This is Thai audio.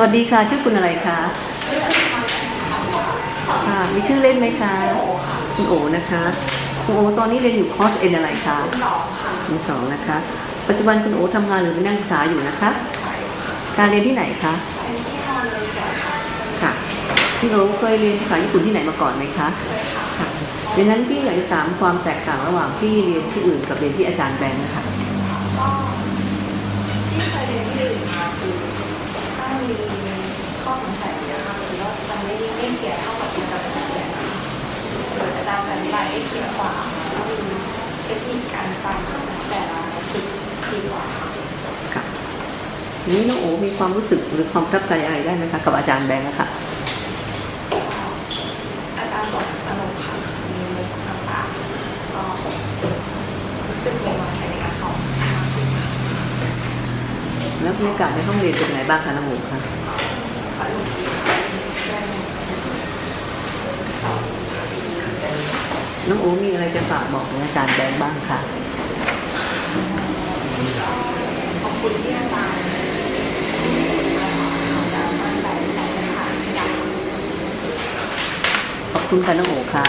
วัสดีค่ะ ชื่อคุณอะไรคะค่ะมีชื่อเล่นไหมคะคุณโอนะคะคุณโอตอนนี้เรียนอยู่คอร์สเอ็นอะไรคะสองค่ะสองนะคะ ปัจจุบันคุณโอทำงานหรือเป็นนักศึกษาอยู่นะคะ การเรียนที่ไหนคะค่ะคุณโอเคยเรียนภาษาญี่ปุ่นที่ไหนมาก่อนไหมคะค่ะดังนั้นพี่อยากจะถามความแตกต่างระหว่างที่เรียนที่อื่นกับเรียนที่อาจารย์แบงค์นะคะ งสัยนะคะหรือว่าจะไม่ไม่เกี่ยวเท่ากับเรียนกับอาจารย์เรียนนะคะโดยอาจารย์จะอธิบายได้เคลียร์กว่าแล้วมีเทคนิคการจำแต่ละสิ่งดีกว่าค่ะค่ะทีนี้น้องโอมีความรู้สึกหรือความประทับใจอะไรได้ไหมคะกับอาจารย์แบงค์อะค่ะอาจารย์สอนสนุกค่ะมีมุกต่างๆก็รู้สึกมีกำลังใจในการสอนมากขึ้นค่ะแล้วบรรยากาศในห้องเรียนเป็นยังไงบ้างคะน้องโอคะ สนุกดีค่ะได้สอน น้องโอมีอะไรจะฝากบอกถึงอาจารย์แบงค์บ้างคะขอบคุณที่อาจารย์อาจารย์มั่นใจใส่ในทาขอบคุณค่ะน้องโอค่ะ